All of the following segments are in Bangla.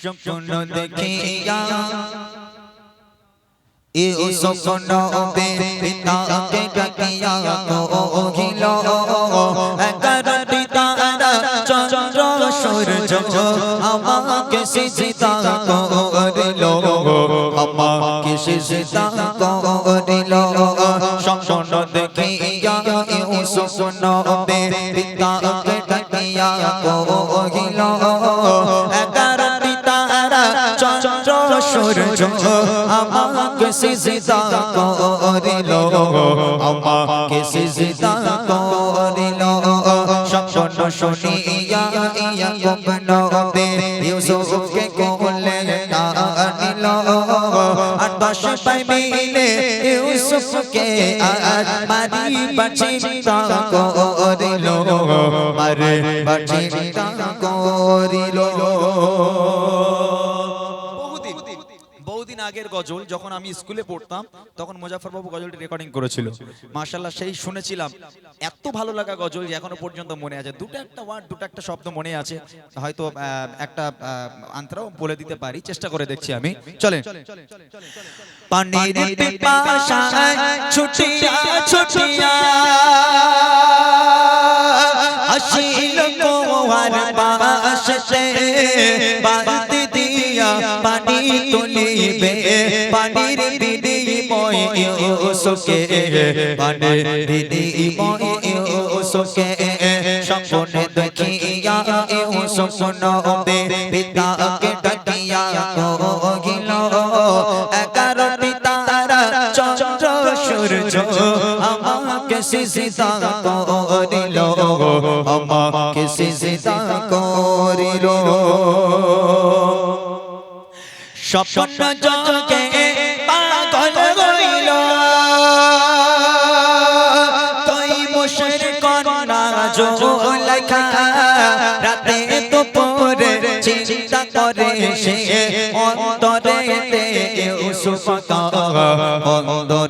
স্বপ্ন দেখিয়া এ স্বপ্ন পিতাকে ডাকিয়া কহিল তারা চন্দ্র সূর্য আমাকে সিজদা করিল আমাকে সিজদা করিল স্বপ্ন দেখিয়া এ স্বপ্ন সূর্য আমাকে সিজদা করিল আমাকে সিজদা করিল স্বপ্ন শুনিয়া ইয়া গোপন বে ইউসুফকে কোলে আনিল আর দশ পাই মিলে ইউসুফকে আর মারি বাচিতা করিল মারে বাচিতা করিল আগের গজল যখন আমি স্কুলে পড়তাম তখন মুজাফর বাবু গজলটি রেকর্ডিং করেছিল। মাশাল্লাহ সেই শুনেছিলাম। এত ভালো লাগা গজল যে এখনও পর্যন্ত মনে আছে। দুটো একটা ওয়ার্ড দুটো একটা শব্দ মনে আছে। হয়তো একটা আন্তরাও বলে দিতে পারি। চেষ্টা করে দেখছি আমি। চলেন। পানির পিপাসায় ছুটিয়া ছুটিয়া পানি তুলিবে, পানির বিনিময় ইউসুফকে পানির বিনিময় ইউসুফকে স্বপ্নে দেখিয়া ইউসুফ নবে পিতাকে ডাকিয়া কহিল এগারোটি তারা, চন্দ্র, সূর্য, আমাকে সিজদা করিল, আমাকে সিজদা করিল। স্বপ্ন জগে পাগল হইল। কই মুশের কন্যা জোলাইখা রাতে দুপুরে চিন্তা করে সে অন্তরে তে ইউসুফকা অন্তরে তে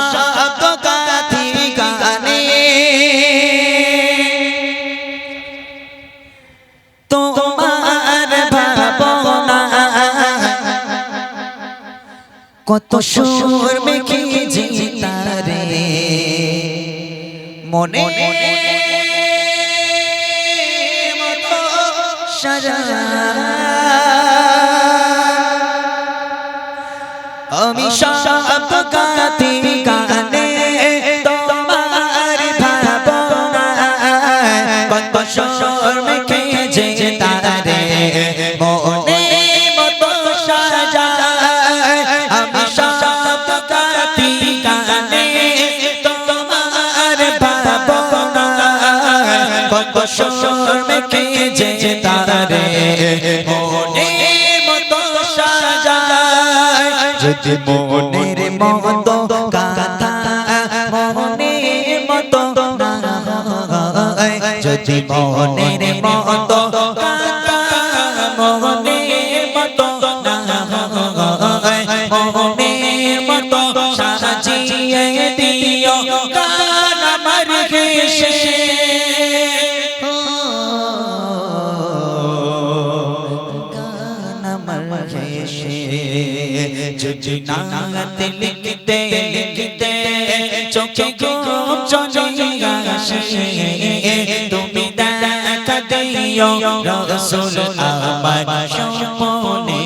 কত সুর মেখে জিতারে। মনে মতো সাজা আমি সব গাতি গানে তোমার ভাবনা কত সুর সুর মেখে জিতারে মনে মতো সাজা যদি মনের মতো গাথা মনের মতো যদি মনের মতো গাথা মনের মতো গায়, মনের যদি নাতে লিখতে লিখতে চোখে ঘুম চলে আসে তুমি দেখা দিও রসুল আমার সম্পনে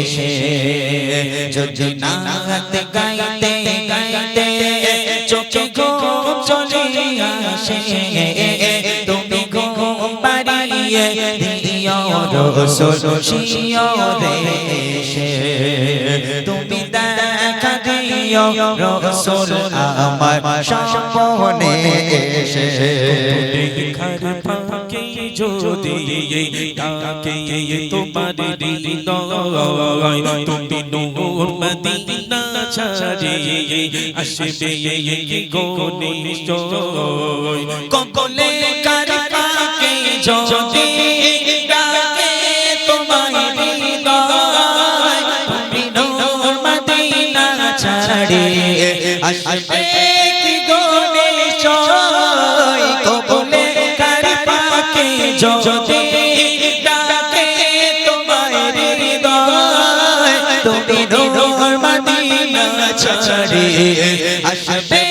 এসে যদি নাতে গাইতে গাইতে চোখে ঘুম চলে আসে তুমি ঘুম পাড়িয়ে দিও রসুল দেখা দিও রসুল আমার সামনে এসে। দেখার পাকে যদি তাকে তোমার হৃদয় তুমি নূর মদিনা ছাড়ে আসবে গো নিশ্চয় ককলে ছাড়ে আসবে কি গনে সয় ককলে কার পাকে যদি ডাকে তোমায় হৃদয়, তুমি নূর মদিনা ছাড়ে আসবে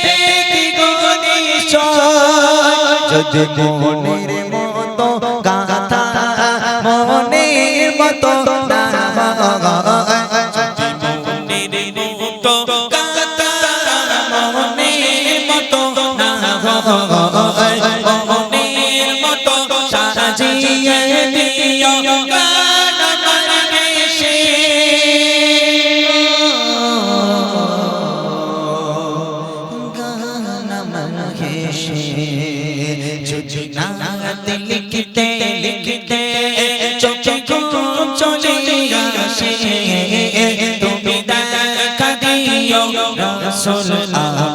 গনে সয় যদি মনের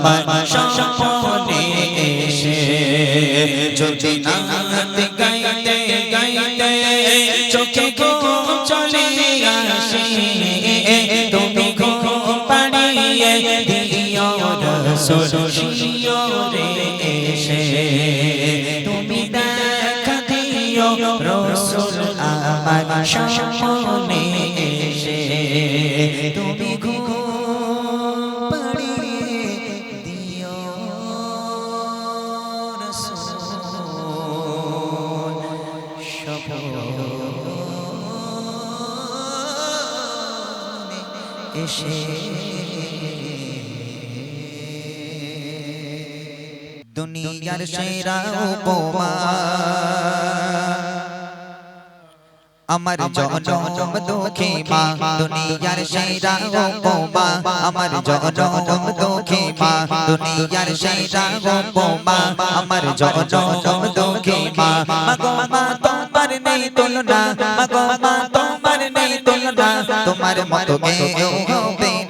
আমার সম্পনে এসে যদি নাতে গাইতে গাইতে চোখে ঘুম চলে আসে, তুমি ঘুম পাড়িয়ে দিও রসুল শিওরে এসে। তুমি দেখা দিও রসুল আমার সামনে দুনিয়ার সেরা উপমা। আমার জনম দুঃখী মা দুনিয়ার সেরা উপমা। আমার জনম দুঃখী মা। দুনিয়ার সেরা উপমা। আমার জনম দুঃখী মা। মাগো মা তোমার নেই তুলনা। মাগো মা তোমার নেই তুলনা। তোমার মতো কেউ হবে না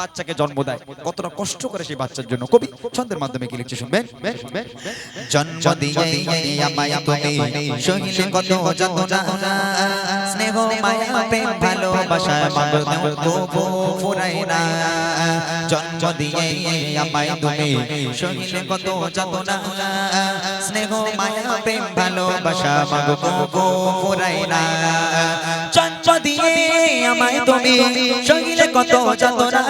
বাচ্চাকে জন্ম দেয়। কতটা কষ্ট করে সেই বাচ্চার জন্য। কবি ছন্দের মাধ্যমে কি লিখছে শুনবেন? জন্ম দিয়ে আমায় তুমি সহিলে কত যন্ত্রণা। স্নেহ মায়া, প্রেম, ভালোবাসা মাগো তবু ফুরায় না জন্ম দিয়ে আমায় তুমি সহিলে কত যন্ত্রণা। স্নেহ মায়া, প্রেম, ভালোবাসা মাগো তবু ফুরায় না জন্ম দিয়ে আমায় তুমি সহিলে কত যন্ত্রণা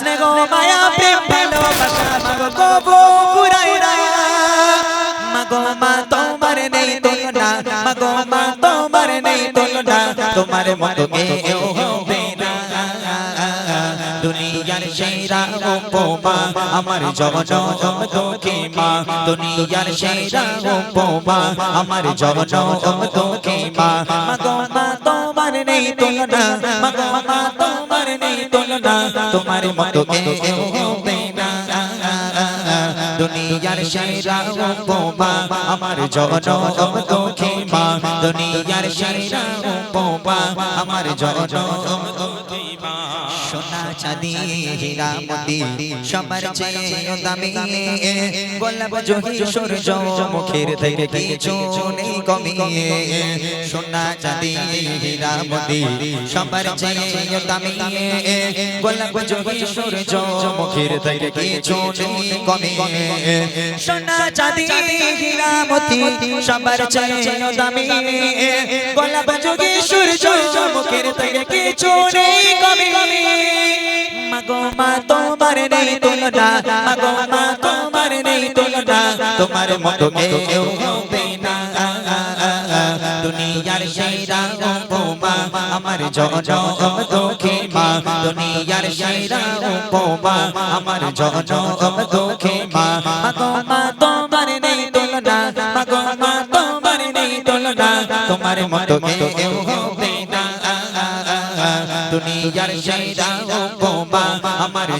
স্নেহ, মায়া, প্রেম, ভালোবাসা, মাগো ফুরায় না মাগো মা, তোমার নেই তুলনা। মাগো মা, তোমার নেই তুলনা। তোমার মতো কেউ হবে দুনিয়ার সেরা উপমা, আমার জনম দুঃখী মা। দুনিয়ার সেরা উপমা, আমার জনম দুঃখী মা। মাগো মা নেই তুলনা। মা তোমার নেই তুলনা। তোমার মতো কেউ নেই দুনিয়ার সেরা উপমা, আমার জনম দুঃখী মা দুনিয়ার সেরা উপমা, আমার জনম দুঃখী মা সোনা চাঁদি হীরা মতি সবার চেয়ে দামি। গোলাপ জহি সূর্য মুখের থেকে কিছু নেই কমি সোনা চাঁদি হীরা মতি সবার চেয়ে দামি। গোলাপ জহি সূর্য মুখের থেকে কিছু নেই কমি সোনা চাঁদি হীরা সবার চেয়ে দামি। গোলাপ জহি সূর্য মুখের থেকে কিছু নেই কমি মাগো মা, তোমার নেই তুলনা। মাগো মা, তোমার নেই তুলনা। তোমার মতো কেউ হবে না। দুনিয়ার সেরা উপমা, আমার জনম দুঃখী মা। দুনিয়ার সেরা উপমা, আমার জনম দুঃখী মা। মাগো মা, তোমার নেই তুলনা। মাগো মা, তোমার নেই তুলনা। তোমার মতো কেউ হবে না। দুনিয়ার সেরা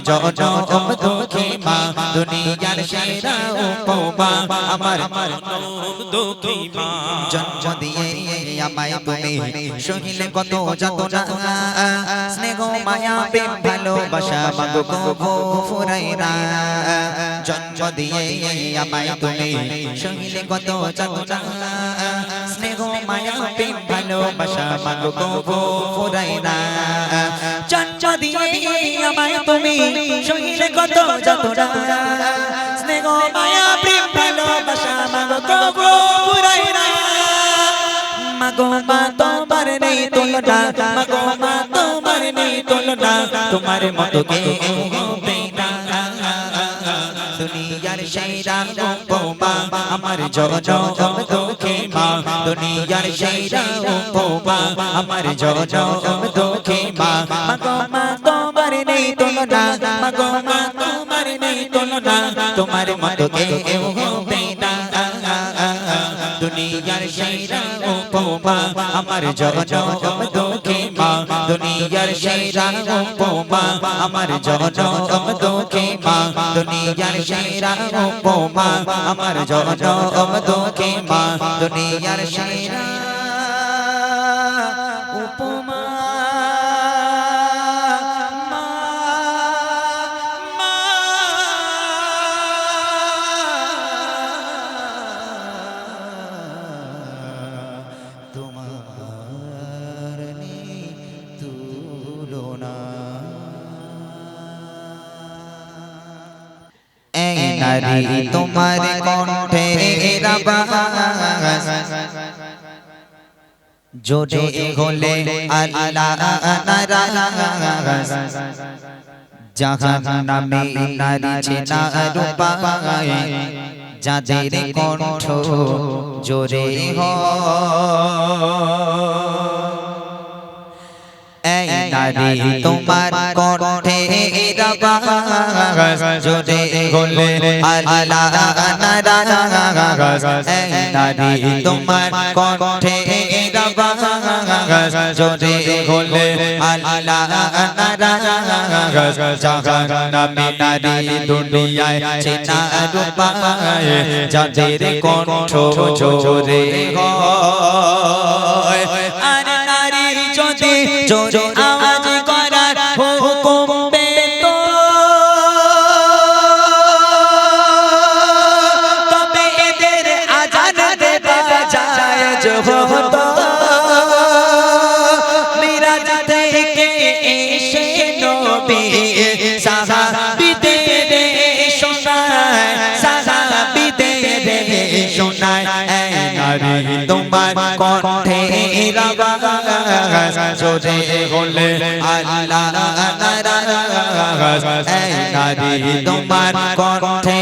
জনম দুঃখী মা দুনিয়ার সেরা উপমা আমার দুঃখী মা জন্ম দিয়ে আমায় তুমি সহিলে কত যাতনা স্নেহ মায়া প্রেম ভালোবাসা মাগো গো ফুরাই না জন্ম দিয়ে আমায় তুমি সহিলে কত যাতনা স্নেহ মায়া প্রেম ভালোবাসা মাগো গো ফুরাই না জন্ম দিয়ে আমায় তুমি সহিলে কত যাতনা। স্নেহ মায়া প্রেম ভালোবাসা মাগো গো ফুরাই না মাগো মা তোমার নেই তুলনা, মাগো মা তোমার নেই তুলনা। তোমার মতো কে সেরা উপমা আমার জনম দুঃখী মা, দুনিয়ার সেরা উপমা আমার জনম দুঃখী মা। তোমার নেই তুলনা তোমার নেই তুলনা, তোমার মতো কে হবে না। দুনিয়ার সেরা উপমা আমার মা। দুনিয়ার সেরা উপমা আমার জনম দুঃখী মা। দুনিয়ার সেরা উপমা আমার জনম দুঃখী মা। দুনিয়ার সেরা নারী তোমার কণ্ঠে জোরে হলে আল্লাহ জাহান নামে নারী চেনা রূপায় যাদের কণ্ঠ জোরে এই নারী তোমার কণ্ঠে জোরে হলে আল্লাহ নারী তোমার কণ্ঠে জোরে হলে আল্লাহ নামে নারী দুনিয়ায় চেনা রূপায়, যাদের কণ্ঠ জোরে হয়। আর নারী যদি জোরে থেকে এসে নবী সাহাবিদের শোনায় সাহাবিদের শোনায় নারী তোমার কণ্ঠে জোরে হলে আল্লাহ নারায়ণ এই নারী তোমার কণ্ঠে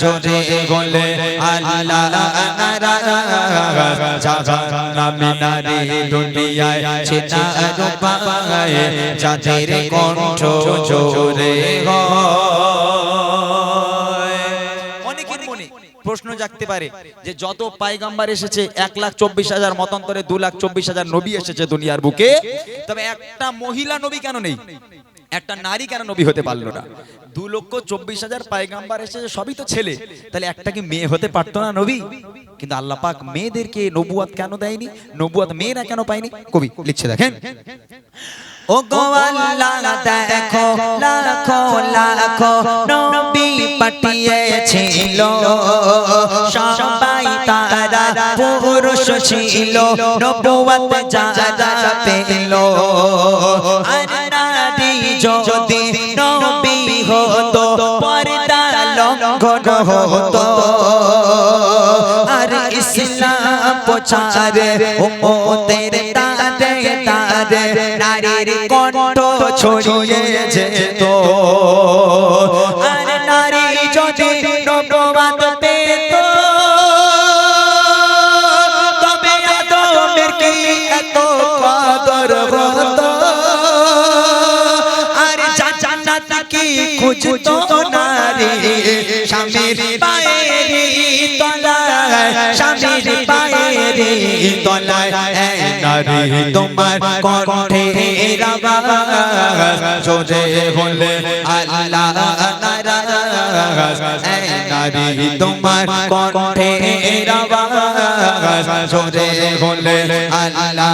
জোরে হলে আল্লাহ নারায়ণ জাহান্নামে নারী দুনিয়ায় চেনা রূপায় যাদের কণ্ঠ জোরে হয় মনে প্রশ্ন জাগতে পারে যে যত পাইগাম্বার এসেছে, এক লাখ চব্বিশ হাজার মতান্তরে দু লাখ চব্বিশ হাজার নবী এসেছে দুনিয়ার বুকে, তবে একটা মহিলা নবী কেন নেই? একটা নারী কেন নবী হতে পারল না? দু লক্ষ চব্বিশ হাজার পায়গাম্বার এসেছে, সবই তো ছেলে, তাহলে একটা কি মেয়ে হতে পারতো না নবী? কিন্তু আল্লাহ পাক মেয়েদেরকে নবুয়াত কেন দেয়নি? নবুয়াত মেয়েরা কেন পায়নি? কবি লিখছে দেখেন। ও গো আল্লাহ, দেখো, লাখো লাখো নবী পাঠিয়েছিল। সবাই তারা পুরুষ ছিল নবুয়ত যারা পেল। আর নারী যদি নবী হতো, পর্দা লঙ্ঘন হতো। আর ইসলাম প্রচারে উম্মতের তারে তারে কণ্ঠ ছড়িয়ে যেত। আর নারী যদি নববাদ পেত তবে আদমের কি এত কদর হতো? আর জান্নাত কি খুঁজতো নারী? স্বামীর পায়েরি তলায় স্বামীর পায়েরি তলায় নারী তোমার কণ্ঠে জোরে বলে আল্লাহ নারী তোমার কণ্ঠে জোরে বলে আল্লাহ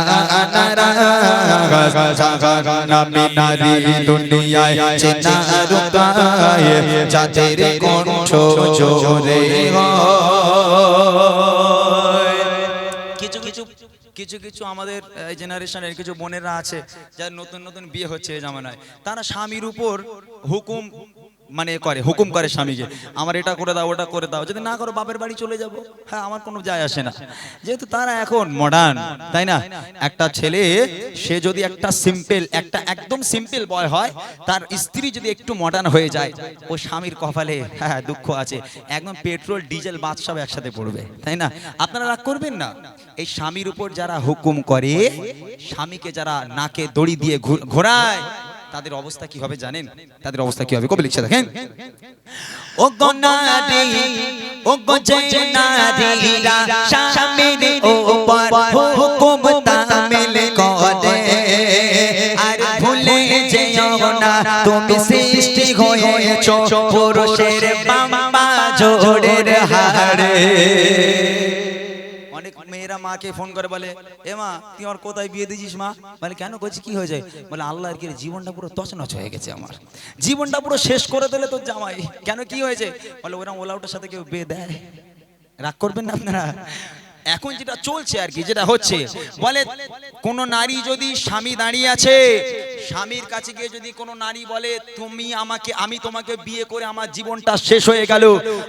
নামে নারী দুনিয়ায় চেনা রুকায় যাদের কণ্ঠ জোরে হয়। কিছু কিছু আমাদের জেনারেশনের কিছু বোনেরা আছে যারা নতুন নতুন বিয়ে হচ্ছে এই জামানায়। তারা স্বামীর উপর হুকুম মানে করে হুকুম করে স্বামীকে আমার এটা করে দাও ওটা করে দাও যদি না করো বাপের বাড়ি চলে যাব। হ্যাঁ আমার কোনো যায় আসে না। যেহেতু তারা এখন মডার্ন তাই না? একটা ছেলে সে যদি একটা সিম্পল একটা একদম সিম্পল বয় হয় তার স্ত্রী যদি একটু মডার্ন হয়ে যায় ও স্বামীর কপালে হ্যাঁ দুঃখ আছে। একদম পেট্রোল ডিজেল বাদ সব একসাথে পড়বে তাই না? আপনারা রাগ করবেন না। এই স্বামীর উপর যারা হুকুম করে স্বামীকে যারা নাকে দড়ি দিয়ে ঘোরায় তাদের অবস্থা কি হবে জানেন? তাদের অবস্থা কি হবে? কবে লিখছে দেখেন। ও গো নারী, ও গো যে নারীরা, স্বামীর উপর হুকুম তামিল করে। আর ভুলে যেও না, তুমি সৃষ্টি হয়েছো পুরুষের বাম্বা জোড়ের হাড়ে অনেক মেয়েরা মাকে ফোন করে বলে, এ মা, তুই আমার কোথায় বিয়ে দিয়েছিস মা? বলে, কেন করছি কি হয়ে যায় বলে আল্লাহ কি জীবনটা পুরো তছনছ হয়ে গেছে আমার। জীবনটা পুরো শেষ করে দিলে তোর জামাই। কেন, কি হয়েছে? বলে ওরা ওলাউটার সাথে কেউ বিয়ে দেয়? রাগ করবেন না আপনারা? এখন যেটা চলছে আর কি, যেটা হচ্ছে, বলে, কোন নারী যদি স্বামী দাঁড়িয়ে আছে স্বামীর কাছে গিয়ে যদি কোনো নারী বলে, তুমি আমাকে, আমি তোমাকে বিয়ে করে আমার জীবনটা শেষ হয়ে গেল,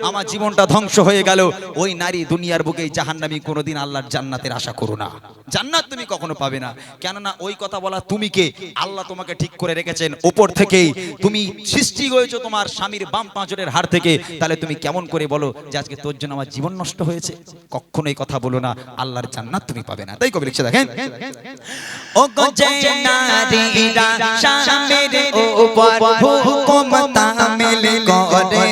আমার জীবনটা ধ্বংস হয়ে গেল, ওই নারী দুনিয়ার বুকে জাহান্নামি কোনোদিন আল্লাহর জান্নাতের আশা করো না। জান্নাত তুমি কখনো পাবে না। কেননা ওই কথা বলা তুমি কে? আল্লাহ তোমাকে ঠিক করে রেখেছেন উপর থেকেই। তুমি সৃষ্টি হয়েছো তোমার স্বামীর বাম পাঁচরের হাড় থেকে। তাহলে তুমি কেমন করে বলো যে আজকে তোর জন্য আমার জীবন নষ্ট হয়েছে? কখনো এই কথা বলো না, আল্লাহর জান্নাত তুমি পাবে না। তাই কবি লিখছে দেখেন ও গো যে নারীরা স্বামীর উপর হুকুম তামিল করে।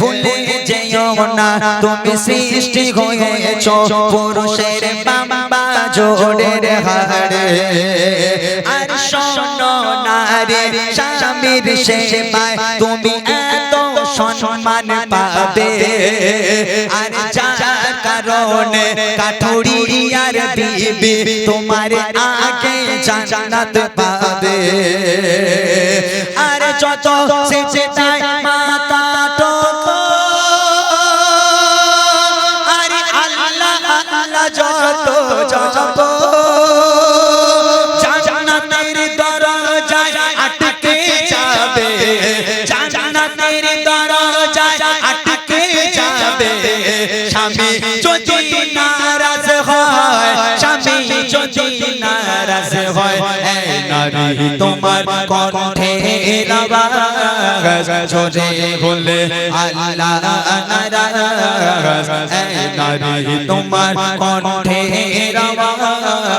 ভুলে যেও না তুমি সৃষ্টি হয়েছো পুরুষের বাবা জোড়ের হাড়ে। আর শোনো নারী শামের সে তুমি কারণে কাঠুরি আর বিবি তোমার আগে জান্নাত পাবে। আর যত সে তাই মাতা টোকো আর আল্লাহ আল্লাহ যত নারাজ হয় নারী তোমার কণ্ঠে ছোটে আল্লাহ নারী তোমার কণ্ঠে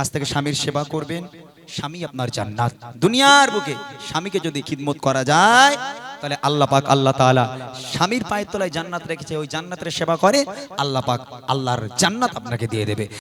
আজ থেকে স্বামীর সেবা করবেন, স্বামী আপনার জান্নাত। দুনিয়ার বুকে স্বামীকে যদি খিদমত করা যায়, তাহলে আল্লাহ পাক, আল্লাহ তাআলা স্বামীর পায়ের তলায় জান্নাত রেখেছে, ওই জান্নাতের সেবা করে, আল্লাহ পাক আল্লাহর জান্নাত আপনাকে দিয়ে দেবে।